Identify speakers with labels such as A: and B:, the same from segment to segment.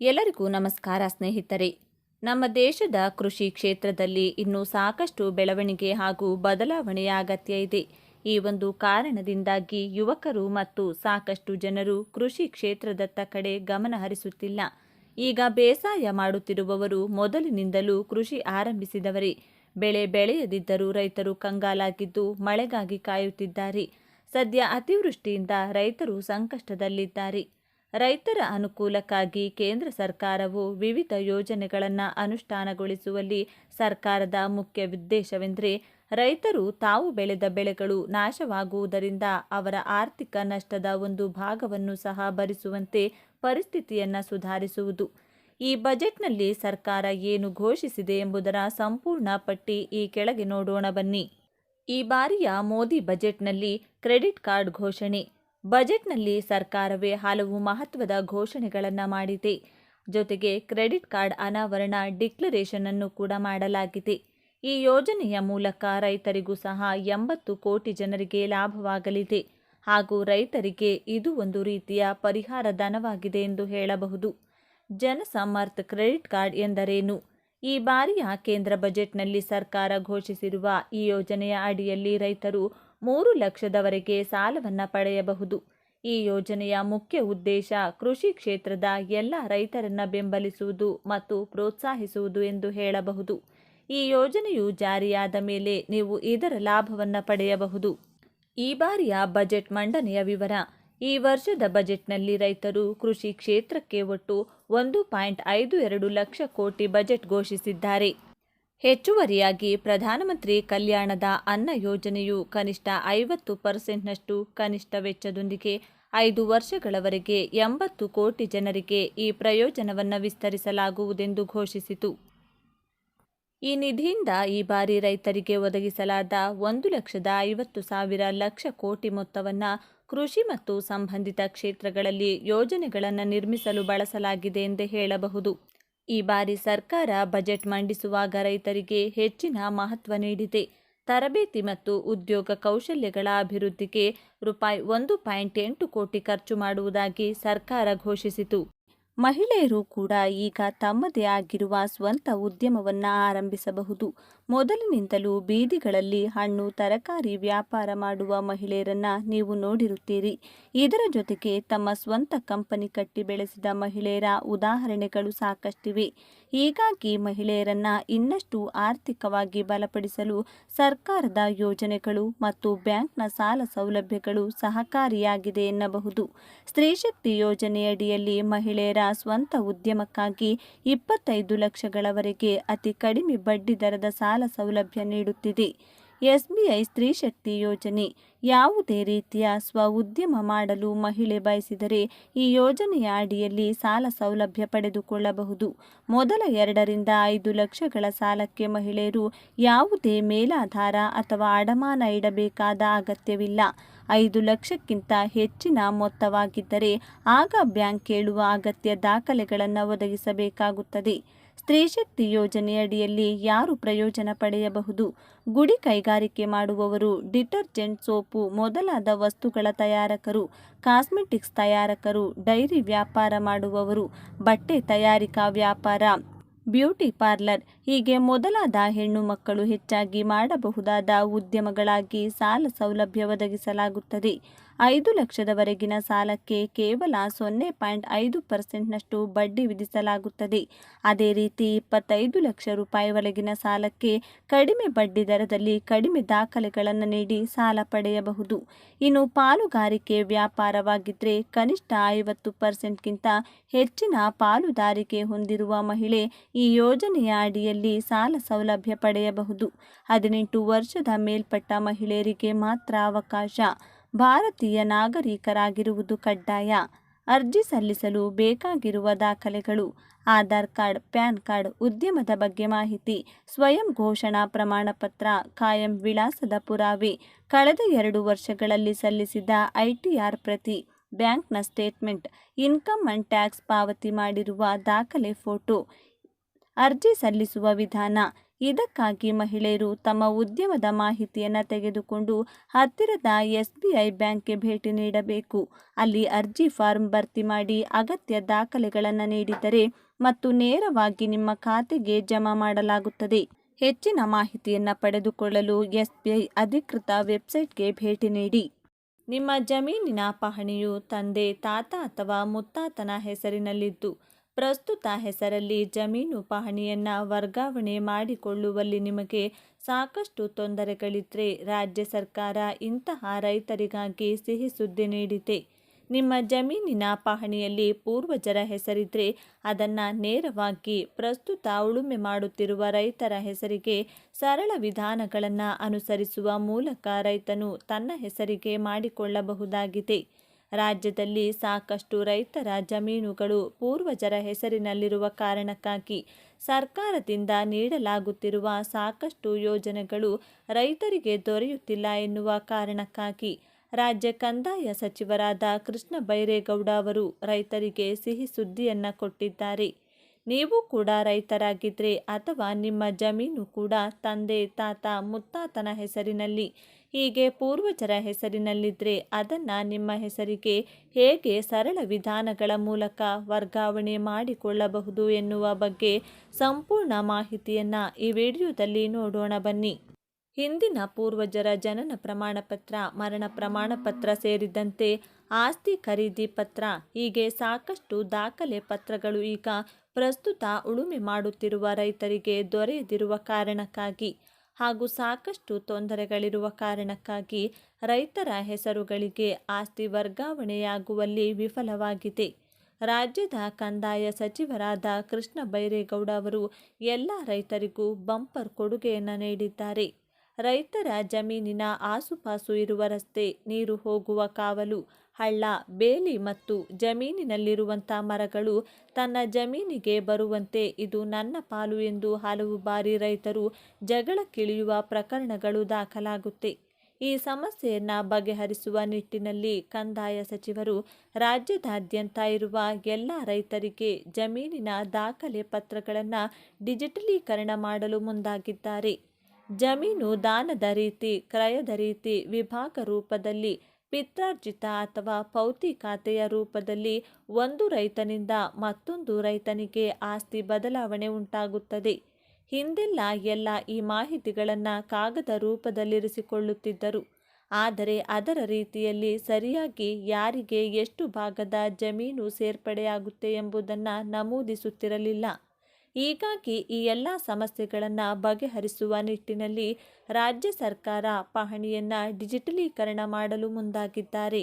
A: ಎಲ್ಲರಿಗೂ ನಮಸ್ಕಾರ ಸ್ನೇಹಿತರೆ. ನಮ್ಮ ದೇಶದ ಕೃಷಿ ಕ್ಷೇತ್ರದಲ್ಲಿ ಇನ್ನೂ ಸಾಕಷ್ಟು ಬೆಳವಣಿಗೆ ಹಾಗೂ ಬದಲಾವಣೆಯ ಅಗತ್ಯ ಇದೆ. ಈ ಒಂದು ಕಾರಣದಿಂದಾಗಿ ಯುವಕರು ಮತ್ತು ಸಾಕಷ್ಟು ಜನರು ಕೃಷಿ ಕ್ಷೇತ್ರದತ್ತ ಕಡೆ ಗಮನ ಹರಿಸುತ್ತಿಲ್ಲ. ಈಗ ಬೇಸಾಯ ಮಾಡುತ್ತಿರುವವರು ಮೊದಲಿನಿಂದಲೂ ಕೃಷಿ ಆರಂಭಿಸಿದವರೇ. ಬೆಳೆ ಬೆಳೆಯದಿದ್ದರೂ ರೈತರು ಕಂಗಾಲಾಗಿದ್ದು ಮಳೆಗಾಗಿ ಕಾಯುತ್ತಿದ್ದಾರೆ. ಸದ್ಯ ಅತಿವೃಷ್ಟಿಯಿಂದ ರೈತರು ಸಂಕಷ್ಟದಲ್ಲಿದ್ದಾರೆ. ರೈತರ ಅನುಕೂಲಕ್ಕಾಗಿ ಕೇಂದ್ರ ಸರ್ಕಾರವು ವಿವಿಧ ಯೋಜನೆಗಳನ್ನು ಅನುಷ್ಠಾನಗೊಳಿಸುವಲ್ಲಿ ಸರ್ಕಾರದ ಮುಖ್ಯ ಉದ್ದೇಶವೆಂದರೆ, ರೈತರು ತಾವು ಬೆಳೆದ ಬೆಳೆಗಳು ನಾಶವಾಗುವುದರಿಂದ ಅವರ ಆರ್ಥಿಕ ನಷ್ಟದ ಒಂದು ಭಾಗವನ್ನು ಸಹ ಭರಿಸುವಂತೆ ಪರಿಸ್ಥಿತಿಯನ್ನು ಸುಧಾರಿಸುವುದು. ಈ ಬಜೆಟ್ನಲ್ಲಿ ಸರ್ಕಾರ ಏನು ಘೋಷಿಸಿದೆ ಎಂಬುದರ ಸಂಪೂರ್ಣ ಪಟ್ಟಿ ಈ ಕೆಳಗೆ ನೋಡೋಣ ಬನ್ನಿ. ಈ ಬಾರಿಯ ಮೋದಿ ಬಜೆಟ್ನಲ್ಲಿ ಕ್ರೆಡಿಟ್ ಕಾರ್ಡ್ ಘೋಷಣೆ. ಬಜೆಟ್ನಲ್ಲಿ ಸರ್ಕಾರವೇ ಹಲವು ಮಹತ್ವದ ಘೋಷಣೆಗಳನ್ನು ಮಾಡಿದೆ. ಜೊತೆಗೆ ಕ್ರೆಡಿಟ್ ಕಾರ್ಡ್ ಅನಾವರಣ ಡಿಕ್ಲರೇಷನ್ ಅನ್ನು ಕೂಡ ಮಾಡಲಾಗಿದೆ. ಈ ಯೋಜನೆಯ ಮೂಲಕ ರೈತರಿಗೂ ಸಹ ಎಂಬತ್ತು ಕೋಟಿ ಜನರಿಗೆ ಲಾಭವಾಗಲಿದೆ. ಹಾಗೂ ರೈತರಿಗೆ ಇದು ಒಂದು ರೀತಿಯ ಪರಿಹಾರ ಧನವಾಗಿದೆ ಎಂದು ಹೇಳಬಹುದು. ಜನಸಮರ್ಥ ಕ್ರೆಡಿಟ್ ಕಾರ್ಡ್ ಎಂದರೇನು? ಈ ಬಾರಿಯ ಕೇಂದ್ರ ಬಜೆಟ್ನಲ್ಲಿ ಸರ್ಕಾರ ಘೋಷಿಸಿರುವ ಈ ಯೋಜನೆಯ ಅಡಿಯಲ್ಲಿ ರೈತರು ಮೂರು ಲಕ್ಷದವರೆಗೆ ಸಾಲವನ್ನು ಪಡೆಯಬಹುದು. ಈ ಯೋಜನೆಯ ಮುಖ್ಯ ಉದ್ದೇಶ ಕೃಷಿ ಕ್ಷೇತ್ರದ ಎಲ್ಲ ರೈತರನ್ನ ಬೆಂಬಲಿಸುವುದು ಮತ್ತು ಪ್ರೋತ್ಸಾಹಿಸುವುದು ಎಂದು ಹೇಳಬಹುದು. ಈ ಯೋಜನೆಯು ಜಾರಿಯಾದ ಮೇಲೆ ನೀವು ಇದರ ಲಾಭವನ್ನು ಪಡೆಯಬಹುದು. ಈ ಬಾರಿಯ ಬಜೆಟ್ ಮಂಡನೆಯ ವಿವರ, ಈ ವರ್ಷದ ಬಜೆಟ್ನಲ್ಲಿ ರೈತರು ಕೃಷಿ ಕ್ಷೇತ್ರಕ್ಕೆ ಒಟ್ಟು ಒಂದು ಪಾಯಿಂಟ್ ಐದು ಎರಡು ಲಕ್ಷ ಕೋಟಿ ಬಜೆಟ್ ಘೋಷಿಸಿದ್ದಾರೆ. ಹೆಚ್ಚುವರಿಯಾಗಿ ಪ್ರಧಾನಮಂತ್ರಿ ಕಲ್ಯಾಣದ ಅನ್ನ ಯೋಜನೆಯು ಕನಿಷ್ಠ ಐವತ್ತು ಪರ್ಸೆಂಟ್ನಷ್ಟು ಕನಿಷ್ಠ ವೆಚ್ಚದೊಂದಿಗೆ ಐದು ವರ್ಷಗಳವರೆಗೆ ಎಂಬತ್ತು ಕೋಟಿ ಜನರಿಗೆ ಈ ಪ್ರಯೋಜನವನ್ನು ವಿಸ್ತರಿಸಲಾಗುವುದೆಂದು ಘೋಷಿಸಿತು. ಈ ನಿಧಿಯಿಂದ ಈ ಬಾರಿ ರೈತರಿಗೆ ಒದಗಿಸಲಾದ ಒಂದು ಲಕ್ಷದ ಐವತ್ತು ಸಾವಿರ ಲಕ್ಷ ಕೋಟಿ ಮೊತ್ತವನ್ನು ಕೃಷಿ ಮತ್ತು ಸಂಬಂಧಿತ ಕ್ಷೇತ್ರಗಳಲ್ಲಿ ಯೋಜನೆಗಳನ್ನು ನಿರ್ಮಿಸಲು ಬಳಸಲಾಗಿದೆ ಎಂದೇ ಹೇಳಬಹುದು. ಈ ಬಾರಿ ಸರ್ಕಾರ ಬಜೆಟ್ ಮಂಡಿಸುವಾಗ ರೈತರಿಗೆ ಹೆಚ್ಚಿನ ಮಹತ್ವ ನೀಡಿದೆ. ತರಬೇತಿ ಮತ್ತು ಉದ್ಯೋಗ ಕೌಶಲ್ಯಗಳ ಅಭಿವೃದ್ಧಿಗೆ ರೂಪಾಯಿ ಒಂದು ಪಾಯಿಂಟ್ ಎಂಟು ಕೋಟಿ ಖರ್ಚು ಮಾಡುವುದಾಗಿ ಸರ್ಕಾರ ಘೋಷಿಸಿತು. ಮಹಿಳೆಯರು ಕೂಡ ಈಗ ತಮ್ಮದೇ ಆಗಿರುವ ಸ್ವಂತ ಉದ್ಯಮವನ್ನು ಆರಂಭಿಸಬಹುದು. ಮೊದಲಿನಿಂದಲೂ ಬೀದಿಗಳಲ್ಲಿ ಹಣ್ಣು, ತರಕಾರಿ ವ್ಯಾಪಾರ ಮಾಡುವ ಮಹಿಳೆಯರನ್ನ ನೀವು ನೋಡಿರುತ್ತೀರಿ. ಇದರ ಜೊತೆಗೆ ತಮ್ಮ ಸ್ವಂತ ಕಂಪನಿ ಕಟ್ಟಿ ಬೆಳೆಸಿದ ಮಹಿಳೆಯರ ಉದಾಹರಣೆಗಳು ಸಾಕಷ್ಟಿವೆ. ಹೀಗಾಗಿ ಮಹಿಳೆಯರನ್ನ ಇನ್ನಷ್ಟು ಆರ್ಥಿಕವಾಗಿ ಬಲಪಡಿಸಲು ಸರ್ಕಾರದ ಯೋಜನೆಗಳು ಮತ್ತು ಬ್ಯಾಂಕ್ನ ಸಾಲ ಸೌಲಭ್ಯಗಳು ಸಹಕಾರಿಯಾಗಿದೆ ಎನ್ನಬಹುದು. ಸ್ತ್ರೀಶಕ್ತಿ ಯೋಜನೆಯಡಿಯಲ್ಲಿ ಮಹಿಳೆಯರ ಸ್ವಂತ ಉದ್ಯಮಕ್ಕಾಗಿ ಇಪ್ಪತ್ತೈದು ಲಕ್ಷಗಳವರೆಗೆ ಅತಿ ಕಡಿಮೆ ಬಡ್ಡಿ ದರದ ಸಾಲ ಸೌಲಭ್ಯ ನೀಡುತ್ತಿದೆ. ಎಸ್ಬಿಐ ಸ್ತ್ರೀ ಶಕ್ತಿ ಯೋಜನೆ. ಯಾವುದೇ ರೀತಿಯ ಸ್ವ ಉದ್ಯಮ ಮಾಡಲು ಮಹಿಳೆ ಬಯಸಿದರೆ ಈ ಯೋಜನೆಯ ಅಡಿಯಲ್ಲಿ ಸಾಲ ಸೌಲಭ್ಯ ಪಡೆದುಕೊಳ್ಳಬಹುದು. ಮೊದಲ ಎರಡರಿಂದ ಐದು ಲಕ್ಷಗಳ ಸಾಲಕ್ಕೆ ಮಹಿಳೆಯರು ಯಾವುದೇ ಮೇಲಾಧಾರ ಅಥವಾ ಅಡಮಾನ ಇಡಬೇಕಾದ ಅಗತ್ಯವಿಲ್ಲ. ಐದು ಲಕ್ಷಕ್ಕಿಂತ ಹೆಚ್ಚಿನ ಮೊತ್ತವಾಗಿದ್ದರೆ ಆಗ ಬ್ಯಾಂಕ್ ಕೇಳುವ ಅಗತ್ಯ ದಾಖಲೆಗಳನ್ನು ಒದಗಿಸಬೇಕಾಗುತ್ತದೆ. ಸ್ತ್ರೀಶಕ್ತಿ ಯೋಜನೆಯಡಿಯಲ್ಲಿ ಯಾರು ಪ್ರಯೋಜನ ಪಡೆಯಬಹುದು? ಗುಡಿ ಕೈಗಾರಿಕೆ ಮಾಡುವವರು, ಡಿಟರ್ಜೆಂಟ್ ಸೋಪು ಮೊದಲಾದ ವಸ್ತುಗಳ ತಯಾರಕರು, ಕಾಸ್ಮೆಟಿಕ್ಸ್ ತಯಾರಕರು, ಡೈರಿ ವ್ಯಾಪಾರ ಮಾಡುವವರು, ಬಟ್ಟೆ ತಯಾರಿಕಾ ವ್ಯಾಪಾರ, ಬ್ಯೂಟಿ ಪಾರ್ಲರ್ ಹೀಗೆ ಮೊದಲಾದ ಹೆಣ್ಣು ಮಕ್ಕಳು ಹೆಚ್ಚಾಗಿ ಮಾಡಬಹುದಾದ ಉದ್ಯಮಗಳಾಗಿ ಸಾಲ ಸೌಲಭ್ಯ ಒದಗಿಸಲಾಗುತ್ತದೆ. ಐದು ಲಕ್ಷದವರೆಗಿನ ಸಾಲಕ್ಕೆ ಕೇವಲ ಸೊನ್ನೆ ಪಾಯಿಂಟ್ ಐದು ಪರ್ಸೆಂಟ್ನಷ್ಟು ಬಡ್ಡಿ ವಿಧಿಸಲಾಗುತ್ತದೆ. ಅದೇ ರೀತಿ ಇಪ್ಪತ್ತೈದು ಲಕ್ಷ ರೂಪಾಯಿವರೆಗಿನ ಸಾಲಕ್ಕೆ ಕಡಿಮೆ ಬಡ್ಡಿ ದರದಲ್ಲಿ ಕಡಿಮೆ ದಾಖಲೆಗಳನ್ನು ನೀಡಿ ಸಾಲ ಪಡೆಯಬಹುದು. ಇನ್ನು ಪಾಲುಗಾರಿಕೆ ವ್ಯಾಪಾರವಾಗಿದ್ದರೆ ಕನಿಷ್ಠ ಐವತ್ತು ಪರ್ಸೆಂಟ್ಗಿಂತ ಹೆಚ್ಚಿನ ಪಾಲುದಾರಿಕೆ ಹೊಂದಿರುವ ಮಹಿಳೆ ಈ ಯೋಜನೆಯ ಅಡಿಯಲ್ಲಿ ಸಾಲ ಸೌಲಭ್ಯ ಪಡೆಯಬಹುದು. ಹದಿನೆಂಟು ವರ್ಷದ ಮೇಲ್ಪಟ್ಟ ಮಹಿಳೆಯರಿಗೆ ಮಾತ್ರ ಅವಕಾಶ. ಭಾರತೀಯ ನಾಗರಿಕರಾಗಿರುವುದು ಕಡ್ಡಾಯ. ಅರ್ಜಿ ಸಲ್ಲಿಸಲು ಬೇಕಾಗಿರುವ ದಾಖಲೆಗಳು, ಆಧಾರ್ ಕಾರ್ಡ್, ಪ್ಯಾನ್ ಕಾರ್ಡ್, ಉದ್ಯಮದ ಬಗ್ಗೆ ಮಾಹಿತಿ, ಸ್ವಯಂ ಘೋಷಣಾ ಪ್ರಮಾಣಪತ್ರ, ಕಾಯಂ ವಿಳಾಸದ ಪುರಾವೆ, ಕಳೆದ ಎರಡು ವರ್ಷಗಳಲ್ಲಿ ಸಲ್ಲಿಸಿದ ಐಟಿಆರ್ ಪ್ರತಿ ಬ್ಯಾಂಕ್ನ ಸ್ಟೇಟ್ಮೆಂಟ್, ಇನ್ಕಮ್ ಅಂಡ್ ಟ್ಯಾಕ್ಸ್ ಪಾವತಿ ಮಾಡಿರುವ ದಾಖಲೆ ಫೋಟೋ, ಅರ್ಜಿ ಸಲ್ಲಿಸುವ ವಿಧಾನ ಇದಕ್ಕಾಗಿ ಮಹಿಳೆಯರು ತಮ್ಮ ಉದ್ಯಮದ ಮಾಹಿತಿಯನ್ನು ತೆಗೆದುಕೊಂಡು ಹತ್ತಿರದ ಎಸ್ಬಿಐ ಬ್ಯಾಂಕ್ಗೆ ಭೇಟಿ ನೀಡಬೇಕು. ಅಲ್ಲಿ ಅರ್ಜಿ ಫಾರ್ಮ್ ಭರ್ತಿ ಮಾಡಿ ಅಗತ್ಯ ದಾಖಲೆಗಳನ್ನು ನೀಡಿದರೆ ಮತ್ತು ನೇರವಾಗಿ ನಿಮ್ಮ ಖಾತೆಗೆ ಜಮಾ ಮಾಡಲಾಗುತ್ತದೆ. ಹೆಚ್ಚಿನ ಮಾಹಿತಿಯನ್ನು ಪಡೆದುಕೊಳ್ಳಲು ಎಸ್ಬಿಐ ಅಧಿಕೃತ ವೆಬ್ಸೈಟ್ಗೆ ಭೇಟಿ ನೀಡಿ. ನಿಮ್ಮ ಜಮೀನಿನ ಪಹಣಿಯು ತಂದೆ, ತಾತ ಅಥವಾ ಮುತ್ತಾತನ ಹೆಸರಿನಲ್ಲಿದ್ದು. ಪ್ರಸ್ತುತ ಹೆಸರಲ್ಲಿ ಜಮೀನು ಪಹಣಿಯನ್ನು ವರ್ಗಾವಣೆ ಮಾಡಿಕೊಳ್ಳುವಲ್ಲಿ ನಿಮಗೆ ಸಾಕಷ್ಟು ತೊಂದರೆಗಳಿದ್ದರೆ ರಾಜ್ಯ ಸರ್ಕಾರ ಇಂತಹ ರೈತರಿಗಾಗಿ ಸಿಹಿ ಸುದ್ದಿ ನೀಡಿದೆ. ನಿಮ್ಮ ಜಮೀನಿನ ಪಹಣಿಯಲ್ಲಿ ಪೂರ್ವಜರ ಹೆಸರಿದ್ರೆ ಅದನ್ನು ನೇರವಾಗಿ ಪ್ರಸ್ತುತ ಉಳುಮೆ ಮಾಡುತ್ತಿರುವ ರೈತರ ಹೆಸರಿಗೆ ಸರಳ ವಿಧಾನಗಳನ್ನು ಅನುಸರಿಸುವ ಮೂಲಕ ರೈತನು ತನ್ನ ಹೆಸರಿಗೆ ಮಾಡಿಕೊಳ್ಳಬಹುದಾಗಿದೆ. ರಾಜ್ಯದಲ್ಲಿ ಸಾಕಷ್ಟು ರೈತರ ಜಮೀನುಗಳು ಪೂರ್ವಜರ ಹೆಸರಿನಲ್ಲಿರುವ ಕಾರಣಕ್ಕಾಗಿ ಸರ್ಕಾರದಿಂದ ನೀಡಲಾಗುತ್ತಿರುವ ಸಾಕಷ್ಟು ಯೋಜನೆಗಳು ರೈತರಿಗೆ ದೊರೆಯುತ್ತಿಲ್ಲ ಎನ್ನುವ ಕಾರಣಕ್ಕಾಗಿ ರಾಜ್ಯ ಕಂದಾಯ ಸಚಿವರಾದ ಕೃಷ್ಣ ಬೈರೇಗೌಡ ಅವರು ರೈತರಿಗೆ ಸಿಹಿ ಸುದ್ದಿಯನ್ನು ಕೊಟ್ಟಿದ್ದಾರೆ. ನೀವು ಕೂಡ ರೈತರಾಗಿದ್ದರೆ ಅಥವಾ ನಿಮ್ಮ ಜಮೀನು ಕೂಡ ತಂದೆ, ತಾತ, ಮುತ್ತಾತನ ಹೆಸರಿನಲ್ಲಿ ಹೀಗೆ ಪೂರ್ವಜರ ಹೆಸರಿನಲ್ಲಿದ್ದರೆ ಅದನ್ನು ನಿಮ್ಮ ಹೆಸರಿಗೆ ಹೇಗೆ ಸರಳ ವಿಧಾನಗಳ ಮೂಲಕ ವರ್ಗಾವಣೆ ಮಾಡಿಕೊಳ್ಳಬಹುದು ಎನ್ನುವ ಬಗ್ಗೆ ಸಂಪೂರ್ಣ ಮಾಹಿತಿಯನ್ನು ಈ ವಿಡಿಯೋದಲ್ಲಿ ನೋಡೋಣ ಬನ್ನಿ. ಹಿಂದಿನ ಪೂರ್ವಜರ ಜನನ ಪ್ರಮಾಣಪತ್ರ ಮರಣ ಪ್ರಮಾಣಪತ್ರ ಸೇರಿದಂತೆ ಆಸ್ತಿ ಖರೀದಿ ಪತ್ರ, ಹೀಗೆ ಸಾಕಷ್ಟು ದಾಖಲೆ ಪತ್ರಗಳು ಈಗ ಪ್ರಸ್ತುತ ಉಳುಮೆ ಮಾಡುತ್ತಿರುವ ರೈತರಿಗೆ ದೊರೆಯದಿರುವ ಕಾರಣಕ್ಕಾಗಿ ಹಾಗೂ ಸಾಕಷ್ಟು ತೊಂದರೆಗಳಿರುವ ಕಾರಣಕ್ಕಾಗಿ ರೈತರ ಹೆಸರುಗಳಿಗೆ ಆಸ್ತಿ ವರ್ಗಾವಣೆಯಾಗುವಲ್ಲಿ ವಿಫಲವಾಗಿದೆ. ರಾಜ್ಯದ ಕಂದಾಯ ಸಚಿವರಾದ ಕೃಷ್ಣ ಬೈರೇಗೌಡ ಅವರು ಎಲ್ಲ ರೈತರಿಗೂ ಬಂಪರ್ ಕೊಡುಗೆಯನ್ನು ನೀಡಿದ್ದಾರೆ. ರೈತರ ಜಮೀನಿನ ಆಸುಪಾಸು ಇರುವ ರಸ್ತೆ, ನೀರು ಹೋಗುವ ಕಾವಲು, ಹಳ್ಳ, ಬೇಲಿ ಮತ್ತು ಜಮೀನಿನಲ್ಲಿರುವಂಥ ಮರಗಳು ತನ್ನ ಜಮೀನಿಗೆ ಬರುವಂತೆ ಇದು ನನ್ನ ಪಾಲು ಎಂದು ಹಲವು ಬಾರಿ ರೈತರು ಜಗಳಕ್ಕಿಳಿಯುವ ಪ್ರಕರಣಗಳು ದಾಖಲಾಗುತ್ತೆ. ಈ ಸಮಸ್ಯೆಯನ್ನು ಬಗೆಹರಿಸುವ ನಿಟ್ಟಿನಲ್ಲಿ ಕಂದಾಯ ಸಚಿವರು ರಾಜ್ಯದಾದ್ಯಂತ ಇರುವ ಎಲ್ಲ ರೈತರಿಗೆ ಜಮೀನಿನ ದಾಖಲೆ ಪತ್ರಗಳನ್ನು ಡಿಜಿಟಲೀಕರಣ ಮಾಡಲು ಮುಂದಾಗಿದ್ದಾರೆ. ಜಮೀನು ದಾನದ ರೀತಿ, ಕ್ರಯದ ರೀತಿ ವಿಭಾಗ ರೂಪದಲ್ಲಿ, ಪಿತ್ರಾರ್ಜಿತ ಅಥವಾ ಪೌತಿ ಖಾತೆಯ ರೂಪದಲ್ಲಿ ಒಂದು ರೈತನಿಂದ ಮತ್ತೊಂದು ರೈತನಿಗೆ ಆಸ್ತಿ ಬದಲಾವಣೆ ಉಂಟಾಗುತ್ತದೆ. ಹಿಂದೆಲ್ಲ ಎಲ್ಲ ಈ ಮಾಹಿತಿಗಳನ್ನು ಕಾಗದ ರೂಪದಲ್ಲಿರಿಸಿಕೊಳ್ಳುತ್ತಿದ್ದರು. ಆದರೆ ಅದರ ರೀತಿಯಲ್ಲಿ ಸರಿಯಾಗಿ ಯಾರಿಗೆ ಎಷ್ಟು ಭಾಗದ ಜಮೀನು ಸೇರ್ಪಡೆಯಾಗುತ್ತೆ ಎಂಬುದನ್ನು ನಮೂದಿಸುತ್ತಿರಲಿಲ್ಲ. ಹೀಗಾಗಿ ಈ ಎಲ್ಲ ಸಮಸ್ಯೆಗಳನ್ನು ಬಗೆಹರಿಸುವ ನಿಟ್ಟಿನಲ್ಲಿ ರಾಜ್ಯ ಸರ್ಕಾರ ಪಹಣಿಯನ್ನು ಡಿಜಿಟಲೀಕರಣ ಮಾಡಲು ಮುಂದಾಗಿದ್ದಾರೆ.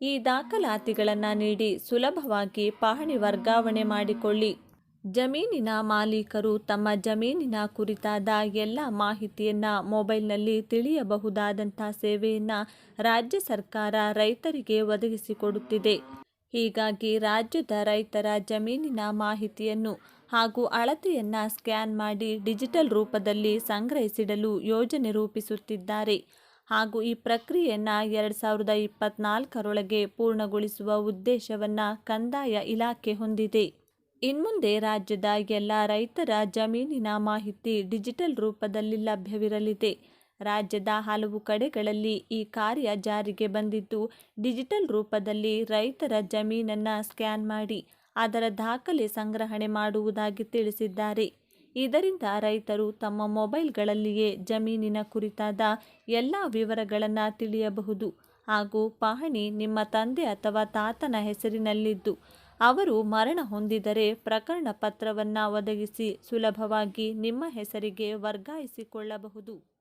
A: ಈ ದಾಖಲಾತಿಗಳನ್ನು ನೀಡಿ ಸುಲಭವಾಗಿ ಪಹಣಿ ವರ್ಗಾವಣೆ ಮಾಡಿಕೊಳ್ಳಿ. ಜಮೀನಿನ ಮಾಲೀಕರು ತಮ್ಮ ಜಮೀನಿನ ಕುರಿತಾದ ಎಲ್ಲ ಮಾಹಿತಿಯನ್ನು ಮೊಬೈಲ್ನಲ್ಲಿ ತಿಳಿಯಬಹುದಾದಂಥ ಸೇವೆಯನ್ನು ರಾಜ್ಯ ಸರ್ಕಾರ ರೈತರಿಗೆ ಒದಗಿಸಿಕೊಡುತ್ತಿದೆ. ಹೀಗಾಗಿ ರಾಜ್ಯದ ರೈತರ ಜಮೀನಿನ ಮಾಹಿತಿಯನ್ನು ಹಾಗೂ ಅಳತೆಯನ್ನು ಸ್ಕ್ಯಾನ್ ಮಾಡಿ ಡಿಜಿಟಲ್ ರೂಪದಲ್ಲಿ ಸಂಗ್ರಹಿಸಿಡಲು ಯೋಜನೆ ರೂಪಿಸುತ್ತಿದ್ದಾರೆ. ಹಾಗೂ ಈ ಪ್ರಕ್ರಿಯೆಯನ್ನು ಎರಡು ಸಾವಿರದ ಇಪ್ಪತ್ನಾಲ್ಕರೊಳಗೆ ಪೂರ್ಣಗೊಳಿಸುವ ಉದ್ದೇಶವನ್ನು ಕಂದಾಯ ಇಲಾಖೆ ಹೊಂದಿದೆ. ಇನ್ಮುಂದೆ ರಾಜ್ಯದ ಎಲ್ಲ ರೈತರ ಜಮೀನಿನ ಮಾಹಿತಿ ಡಿಜಿಟಲ್ ರೂಪದಲ್ಲಿ ಲಭ್ಯವಿರಲಿದೆ. ರಾಜ್ಯದ ಹಲವು ಕಡೆಗಳಲ್ಲಿ ಈ ಕಾರ್ಯ ಜಾರಿಗೆ ಬಂದಿದ್ದು, ಡಿಜಿಟಲ್ ರೂಪದಲ್ಲಿ ರೈತರ ಜಮೀನನ್ನು ಸ್ಕ್ಯಾನ್ ಮಾಡಿ ಅದರ ದಾಖಲೆ ಸಂಗ್ರಹಣೆ ಮಾಡುವುದಾಗಿ ತಿಳಿಸಿದ್ದಾರೆ. ಇದರಿಂದ ರೈತರು ತಮ್ಮ ಮೊಬೈಲ್ಗಳಲ್ಲಿಯೇ ಜಮೀನಿನ ಕುರಿತಾದ ಎಲ್ಲ ವಿವರಗಳನ್ನು ತಿಳಿಯಬಹುದು ಹಾಗೂ ಪಹಣಿ ನಿಮ್ಮ ತಂದೆ ಅಥವಾ ತಾತನ ಹೆಸರಿನಲ್ಲಿದ್ದು, ಅವರು ಮರಣ ಹೊಂದಿದರೆ ಪ್ರಕರಣ ಪತ್ರವನ್ನು ಒದಗಿಸಿ ಸುಲಭವಾಗಿ ನಿಮ್ಮ ಹೆಸರಿಗೆ ವರ್ಗಾಯಿಸಿಕೊಳ್ಳಬಹುದು.